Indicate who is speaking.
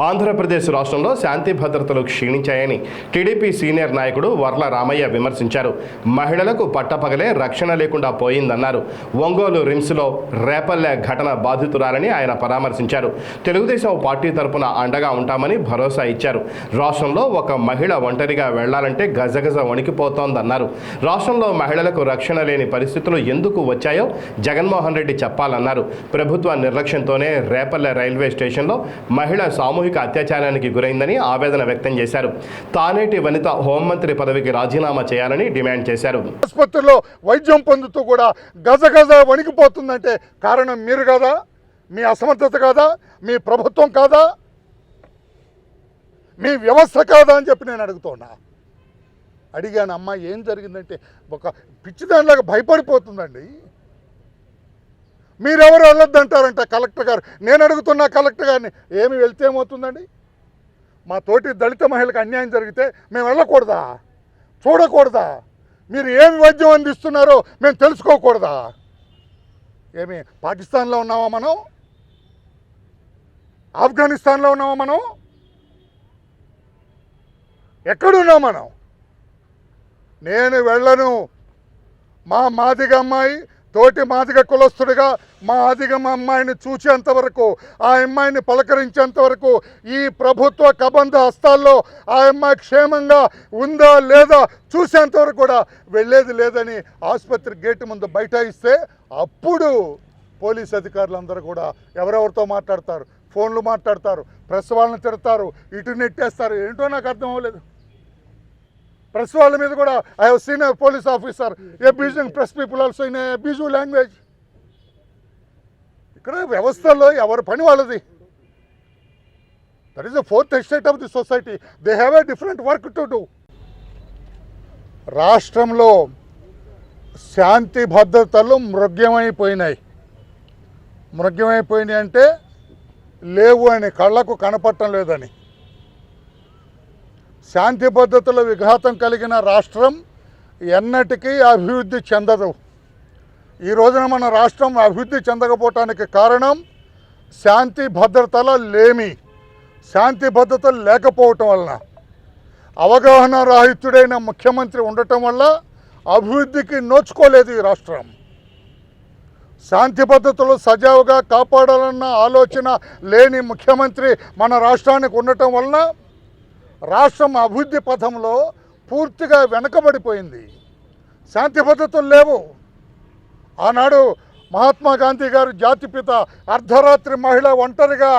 Speaker 1: ఆంధ్రప్రదేశ్ రాష్ట్రంలో శాంతి భద్రతలు క్షీణించాయని టీడీపీ సీనియర్ నాయకుడు వర్ల రామయ్య విమర్శించారు. మహిళలకు పట్టపగలే రక్షణ లేకుండా పోయిందన్నారు. ఒంగోలు రిమ్స్లో రేపల్లె ఘటన బాధితురాలని ఆయన పరామర్శించారు. తెలుగుదేశం పార్టీ తరపున అండగా ఉంటామని భరోసా ఇచ్చారు. రాష్ట్రంలో ఒక మహిళ ఒంటరిగా వెళ్ళాలంటే గజగజ వణికిపోతోందన్నారు. రాష్ట్రంలో మహిళలకు రక్షణ లేని పరిస్థితులు ఎందుకు వచ్చాయో జగన్మోహన్ రెడ్డి చెప్పాలన్నారు. ప్రభుత్వ నిర్లక్ష్యంతోనే రేపల్లె రైల్వే స్టేషన్లో మహిళ సామూహిక అత్యాచారానికి గురైందని ఆవేదన వ్యక్తం చేశారు. తానేటి వనిత హోంమంత్రి పదవికి రాజీనామా చేయాలని డిమాండ్ చేశారు.
Speaker 2: ఆసుపత్రిలో వైద్యం పొందుతూ కూడా గజగజ వణికిపోతుందంటే కారణం మీరు కాదా? మీ అసమర్థత కాదా? మీ ప్రభుత్వం కాదా? మీ వ్యవస్థ కాదా అని చెప్పి నేను అడుగుతున్నా. అడిగాను అమ్మ ఏం జరిగిందంటే ఒక పిచ్చిదానిలాగా భయపడిపోతుందండి. మీరెవరు వెళ్ళొద్దంటారంట కలెక్టర్ గారు? నేను అడుగుతున్నా కలెక్టర్ గారిని. ఏమి వెళ్తే ఏమవుతుందండి? మా తోటి దళిత మహిళకు అన్యాయం జరిగితే మేము వెళ్ళకూడదా? చూడకూడదా? మీరు ఏమి వైద్యం అందిస్తున్నారో మేము తెలుసుకోకూడదా? ఏమి పాకిస్తాన్లో ఉన్నామా మనం? ఆఫ్ఘనిస్తాన్లో ఉన్నామా మనం? ఎక్కడున్నాం మనం? నేను వెళ్ళను. మా మాదిగ అమ్మాయి తోటి మాదిగ కులస్తుడిగా మా అధిగమ అమ్మాయిని చూసేంత వరకు ఆ అమ్మాయిని పలకరించేంత వరకు ఈ ప్రభుత్వ కబంధ హస్తాల్లో ఆ అమ్మాయి క్షేమంగా ఉందా లేదా చూసేంత వరకు కూడా వెళ్ళేది లేదని ఆసుపత్రి గేటు ముందు బైఠాయిస్తే అప్పుడు పోలీస్ అధికారులందరూ కూడా ఎవరెవరితో మాట్లాడతారు ఫోన్లు మాట్లాడతారు ప్రెస్ వాళ్ళని తిడతారు ఇటు నెట్టేస్తారు. ఏంటో నాకు అర్థం అవ్వలేదు. ప్రెస్ వాళ్ళ మీద కూడా I have seen police officer abusing press people also in abusive language ఇక్కడ వ్యవస్థలో ఎవరి పని వాళ్ళది? That is the fourth estate of the society they have a different work to do రాష్ట్రంలో శాంతి భద్రతలు మృగ్యమైపోయినాయి. మృగ్యమైపోయినాయి అంటే లేవు అని కళ్ళకు కనపడటం లేదని. శాంతి భద్రతల విఘాతం కలిగిన రాష్ట్రం ఎన్నటికీ అభివృద్ధి చెందదు. ఈ రోజున మన రాష్ట్రం అభివృద్ధి చెందకపోవటానికి కారణం శాంతి భద్రతల లేమి. శాంతి భద్రతలు లేకపోవటం వలన. అవగాహన రాహిత్యుడైన ముఖ్యమంత్రి ఉండటం వల్ల అభివృద్ధికి నోచుకోలేదు ఈ రాష్ట్రం. శాంతి భద్రతలు సజావుగా కాపాడాలన్న ఆలోచన లేని ముఖ్యమంత్రి మన రాష్ట్రానికి ఉండటం వలన రాష్ట్రం అభివృద్ధి పథంలో పూర్తిగా వెనకబడిపోయింది. శాంతి భద్రతలు లేవు. ఆనాడు మహాత్మా గాంధీ గారు జాతిపిత అర్ధరాత్రి మహిళ ఒంటరిగా